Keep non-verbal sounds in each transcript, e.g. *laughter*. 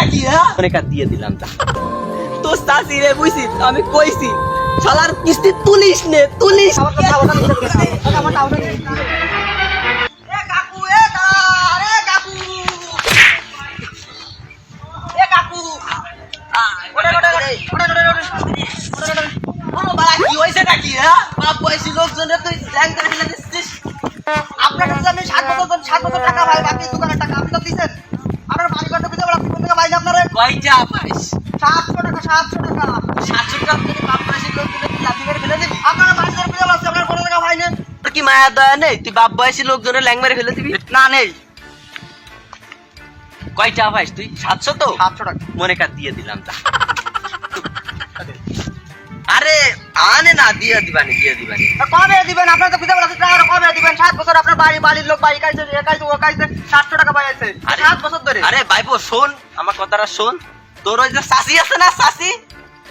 নাকি হ্যাঁ অনেক দিয়ে দিলাম তা। *laughs* তো চাষি রে বুঝছি আমি কইছি শালার কিস্তি তুলিস নে তুলিস। আপনার আমি সাত বছর সাত বছর টাকা ভাই বাকি দোকানের টাকা আপনি তো দিচ্ছেন আপনার বাড়ি করতে দিতে পারলাম কোন টাকা পাইনি আপনার কয়টা পাইস সাতশো টাকা সাতশো টাকা। সাতশো টাকা থেকে বাপ তুই লাঠি মেরে ফেলে দিবি? আপনার বাড়ি করে দিতে পারছি আপনার কোনো টাকা পাইনি? তোর কি মায়া দয়া নেই? তুই বাপ বয়সী লোকজনের ল্যাং মেরে ফেলে দিবি? না নেই। কয়টা পাইস তুই? সাতশো তো? সাতশো টাকা। মনে কার দিয়ে দিলাম তা। আরে আনে না দিয়ে দিবানি দিয়ে দিবানি। কবে দিবেন? আপনার তো দিতে পারছি টাকা কবে দিবেন? সাত বছর আপনার বাড়ি বাড়ির লোক বাড়ি খাইছে এ খাইছে ও খাইছে সাতশো টাকা পাইছে আরে- সাত বছর ধরে। আরে ভাইপো শোন। আমার কথাটা শোন। তোর ওই যে চাষি আছে না চাষি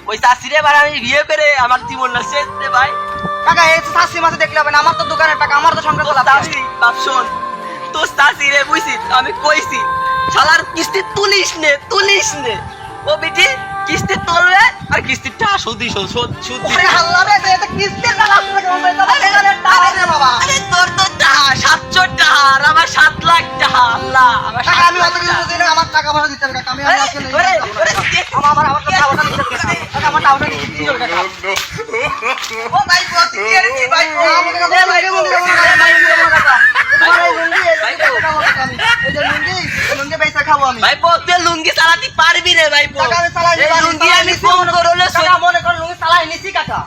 ওই চাষিরে এবার আমি বিয়ে করে আমার জীবন না শেষ রে ভাই। টাকা এই শাশি মাসে দেখলে হবে না আমার তো দোকানের টাকা আমার তো সংসার চলা চাষি বাপ শোন তোর চাষি রে বুঝছি আমি কইছি শালার কিস্তি তুলিস নে তুলিস নে। ও বিটি কিস্তি তুলবে আর কিস্তিটা সুদি শোধ শোধ সুদ আল্লাহ রে লুঙ্গি চালাতে পারবি রে ভাই বল লুঙ্গি আমি ফোন মনে করলে মনে করো লুঙ্গি চালাই নিছি কাকা।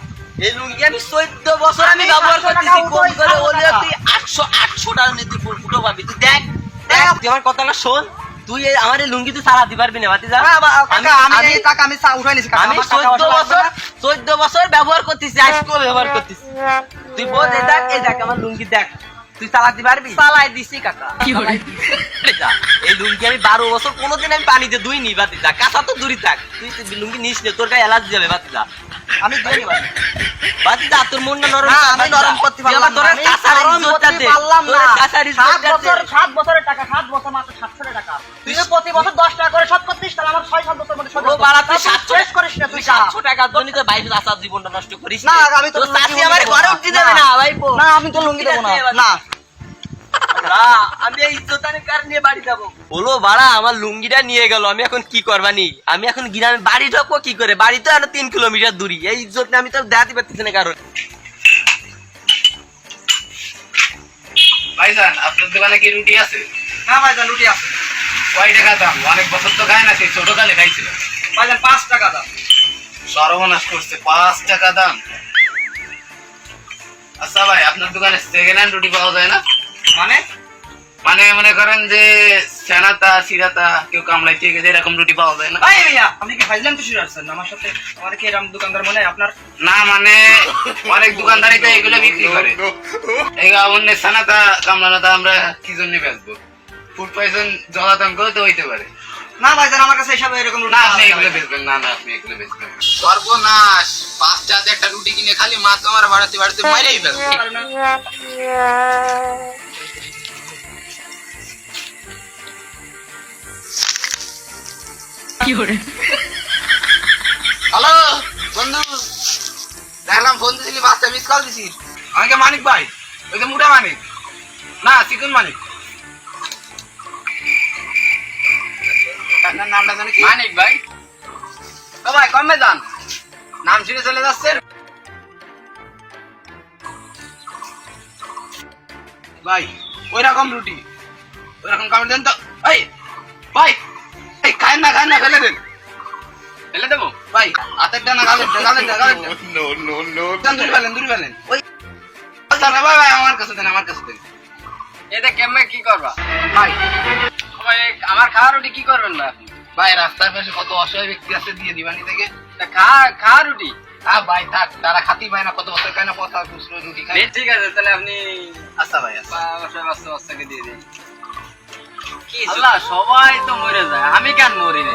এই লুঙ্গি আমি চোদ্দ বছর আমি ব্যবহার 800 করতেছি উঠোই করে খাব হলে তুই আটশো আটশো টাকা ফুল ফুটো পাবি তুই দেখ দেখ আমার কথাটা শোন তুই আমার এই লুঙ্গি তুই চালাতে পারবি না বাতি যা আমি এই টাকা আমি উঠাই নিছি আমি আমার টাকা চোদ্দ পয়সা লাগবে বছর না। চোদ্দ বছর ব্যবহার করতেছি আজকেও ব্যবহার করতেছি তুই বল এই দেখ এই দেখ আমার লুঙ্গি দেখ তুই চালাতে পারবি চালাই দিছি কাকা দিছি। এই লুঙ্গি আমি বারো বছর কোনোদিন আমি পানিতে দুই নি বাতি যা কাঁচা তো দূরই থাক তুই তুই লুঙ্গি নিস নে তোর গায়ে অ্যালার্জি যাবে বাতি যা আমি। বাতি যা তোর মনটা নরম আমি নরম করতে পারলাম না। দে। পারলাম দে। বছরের টাকা বছর মাত্র প্রতি বছর দশ টাকা করে শোধ করতিস তাহলে আমার ছয় সাত মধ্যে শোধ বাড়া তুই তা সাতশো শেষ করিস না তুই তুই টাকা। জন্য তো বাইরে আসার জীবনটা নষ্ট করিস না, আমি তো লুঙ্গি আমার ঘরে না। উঠতে দেবে না। ভাই না আমি তো লুঙ্গি দেবো না। না। না, আমি এই কার নিয়ে বাড়ি যাব? হলো বাড়া আমার লুঙ্গিটা নিয়ে গেল আমি এখন কি করবানি? আমি এখন গ্রামে বাড়ি ঢোকবো কি করে? বাড়ি তো আরও তিন কিলোমিটার দূরি এই ইজ্জত আমি তো দেখাতে পারতেছি না কারণ ভাইজান আপনার দোকানে কি রুটি আছে? হ্যাঁ ভাইজান রুটি আছে। কয় টাকা দাম? অনেক বছর তো খায় না সেই ছোটকালে খাইছিল ভাইজান পাঁচ টাকা দাম। সর্বনাশ করছে পাঁচ টাকা দাম। আচ্ছা ভাই আপনার দোকানে সেকেন্ড হ্যান্ড রুটি পাওয়া যায় না? মানে? মানে মনে করেন যে সেনাতা সিরাতা কেউ কামলাই থেকে গেছে এরকম রুটি পাওয়া যায় না? ভাই ভাইয়া আপনি কি ফাইজলাম তো শুরু আসছেন আমার সাথে আমার কি এরকম দোকানদার মনে আপনার না মানে অনেক দোকানদারি তো এগুলো বিক্রি করে। এই অন্য সেনাতা কামলানাতা আমরা কি জন্য বেচবো? ফুড পয়জন জলাতঙ্ক তো হইতে পারে। না ভাইজান আমার কাছে এসব এরকম না আপনি এগুলো বেচবেন না না আপনি এগুলো বেচবেন সর্বনাশ পাঁচটা একটা রুটি কিনে খালি মা তোমার বাড়াতে বাড়াতে মাইরেই ফেলবে। হ্যালো বন্ধু দেখলাম ফোন দিছিলি পাঁচটা মিস কল দিছিস। আমাকে মানিক ভাই ওই যে মুটা মানিক। না চিকন মানিক। আপনার নামটা জানি মানিক ভাই। ও ভাই কমে যান নাম শুনে চলে যাচ্ছেন ভাই ওই রকম রুটি। ওই রকম কামড় দেন তো। এই ভাই এই খায় না খায় না ফেলে দেন। ফেলে দেবো? ভাই হাতের ডানা গালের ডানা গালের ডানা গালের নো নো নো দূরে ফেলেন দূরে ফেলেন। ওই আচ্ছা ভাই ভাই আমার কাছে দেন আমার কাছে দেন। এটা কেমনে কি করবা? ভাই ভাই, আমার খাওয়া রুটি কি করবেন না? ভাই রাস্তার পাশে কত অসহায় ব্যক্তি আছে দিয়ে দিবানি থেকে। খাওয়া রুটি? আ ভাই থাক তারা খাতি পায় না কত বছর খায় না পচা খুচরো রুটি খায়। ঠিক আছে তাহলে আপনি আচ্ছা ভাই আচ্ছা। বাসায় বাচ্চা বাচ্চাকে দিয়ে দিন। আল্লাহ সবাই তো মরে যায়। আমি কেন মরি না